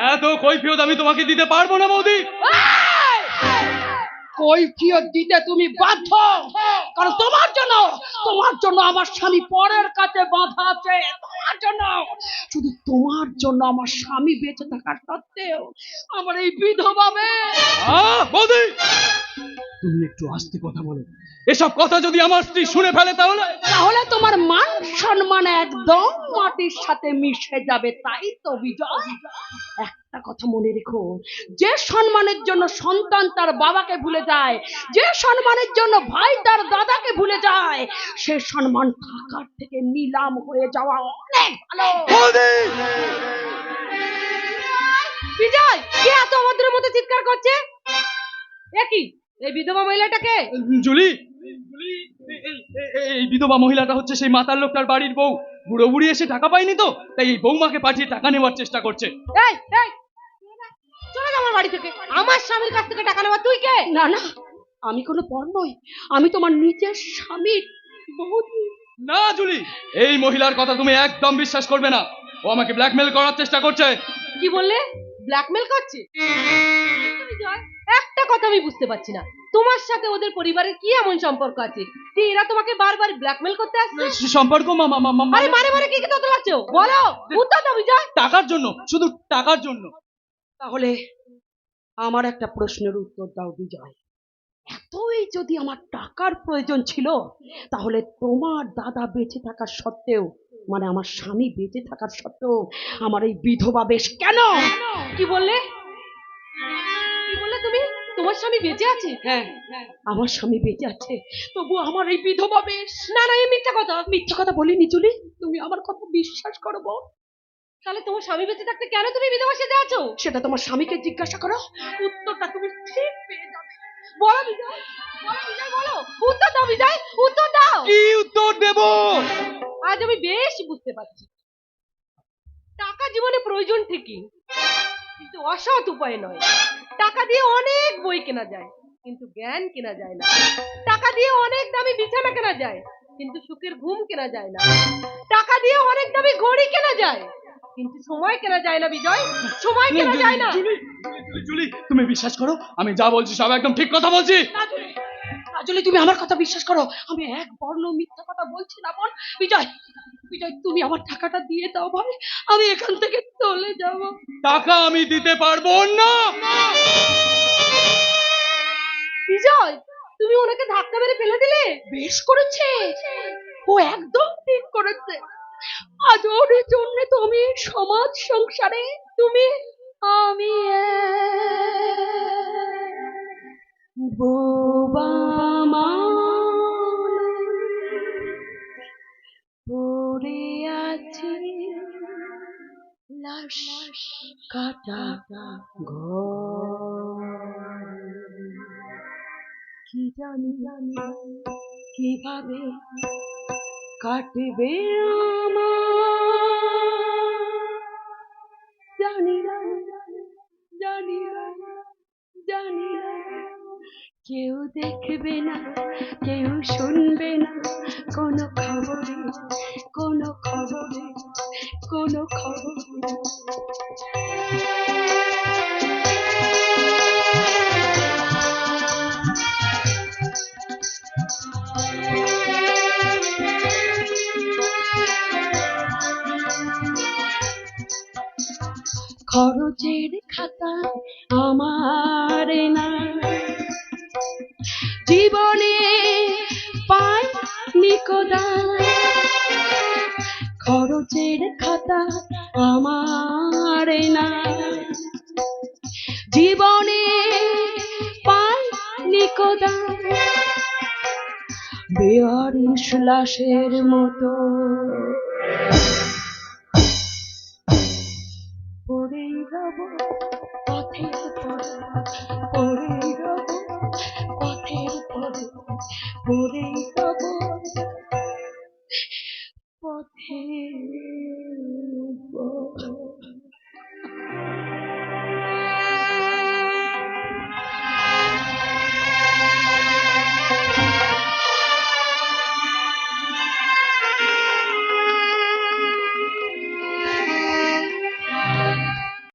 এত কৈফিয়ত আমি তোমাকে দিতে পারব না বৌদি। কৈফিয়ত দিতে তুমি বাধ্য। কারণ তোমার জন্য তোমার জন্য আমার স্বামী পরের কাছে বাধা আছে। তোমার জন্য। শুধু তোমার জন্য আমার স্বামী বেঁচে থাকার সত্ত্বেও আমার এই বিধবা বৌদি! তুমি একটু আস্তে কথা বলো। এসব কথা যদি আমার স্ত্রী শুনে ফেলে তাহলে? তাহলে তোমার মান সম্মান একদম মাটির সাথে মিশে যাবে তাই তো বিজয়। একটা কথা মনে রেখো যে সম্মানের জন্য সন্তান তার বাবাকে ভুলে যায় যে সম্মানের জন্য ভাই তার দাদাকে ভুলে যায় সে সম্মান থাকার থেকে নিলাম হয়ে যাওয়া অনেক ভালো। বিজয় কে এত আমাদের মধ্যে চিৎকার করছে? একই এই বিধবা মহিলাটাকে? জুলি জুলি, এই- বিধবা মহিলাটা হচ্ছে সেই মাতার লোকটার বাড়ির বউ। বুড়ো বুড়ি এসে টাকা পায়নি তো তাই এই বৌমাকে পাঠিয়ে টাকা নেওয়ার চেষ্টা করছে। এই এই চলে আমার বাড়ি থেকে। আমার স্বামীর কাছ থেকে টাকা নেওয়া তুই কে? না না আমি কোনো পর নই। আমি তোমার নিজের স্বামীর বৌদি না জুলি এই মহিলার কথা তুমি একদম বিশ্বাস করবে না। ও আমাকে ব্ল্যাকমেল করার চেষ্টা করছে। কি বললে? ব্ল্যাকমেল করছে? একটা কথা আমি বুঝতে পারছি না। তোমার সাথে ওদের পরিবারের কি এমন সম্পর্ক আছে? যে এরা তোমাকে বারবার ব্ল্যাকমেল করতে আসছে? সম্পর্ক মামা মামা আরে মানে মানে কি কি তোতলাচ্ছ বলো উত্তর দাও বিজয়। টাকার জন্য শুধু টাকার জন্য। তাহলে আমার একটা প্রশ্নের উত্তর দাও বিজয়। এতই যদি আমার টাকার প্রয়োজন ছিল তাহলে তোমার দাদা বেঁচে থাকার সত্ত্বেও মানে আমার স্বামী বেঁচে থাকার সত্ত্বেও আমার এই বিধবা বেশ কেন? কি বললে? কি তোমার স্বামী বেঁচে আছে? হ্যাঁ আমার স্বামী বেঁচে আছে। তবু আমার এই বিধবা বেশ। না না এই মিথ্যা কথা মিথ্যা কথা বলিনি চুলি। তুমি আমার কথা বিশ্বাস করো। তাহলে তোমার স্বামী বেঁচে থাকতে কেন তুমি বিধবা সেজে আছো? সেটা তোমার স্বামীকে জিজ্ঞাসা করো। উত্তরটা তুমি ঠিক পেয়ে যাবে। বলো বিজয়। বলো বিজয় বলো। উত্তর দাও বিজয়। উত্তর দাও। কি উত্তর দেব? আজ আমি বেশ বুঝতে পারছি। টাকা জীবনে প্রয়োজন ঠিকই। কিন্তু অসৎ উপায় নয়। টাকা দিয়ে অনেক বই কেনা যায় কিন্তু জ্ঞান কেনা যায় না। টাকা দিয়ে অনেক দামি বিছানা কেনা যায় কিন্তু সুখের ঘুম কেনা যায় না। টাকা দিয়ে অনেক দামি ঘড়ি কেনা যায় কিন্তু সময় কেনা যায় না বিজয়। সময় কেনা যায় না। জুলি জুলি, জুলি তুমি বিশ্বাস করো? আমি যা বলছি সব একদম ঠিক কথা বলছি। আসলে তুমি আমার কথা বিশ্বাস করো? আমি এক বর্ণ মিথ্যা কথা বলছি না বোন। বিজয় বিজয় তুমি আমার টাকাটা দিয়ে দাও ভাই। আমি এখান থেকে চলে যাব। টাকা আমি দিতে পারব না। বিজয় তুমি ওনাকে ধাক্কা মেরে ফেলে দিলে? বেশ করেছে। ও একদম ঠিক করেছে। আজ ওর জন্য তুমি সমাজ সংসারে তুমি আমি বোবা মানুষ লাশ কাটা কি জানি জানি কীভাবে কাটবে জানি জানি জানি কেউ দেখবে না, কেউ শুনবে না, কোনো খবরে খরচের খাতা আমার না। জীবনে পাই নিকোদা খরচের খাতা আমার না। জীবনে পাই নিকোদা বেয়ারিশ লাশের মতো।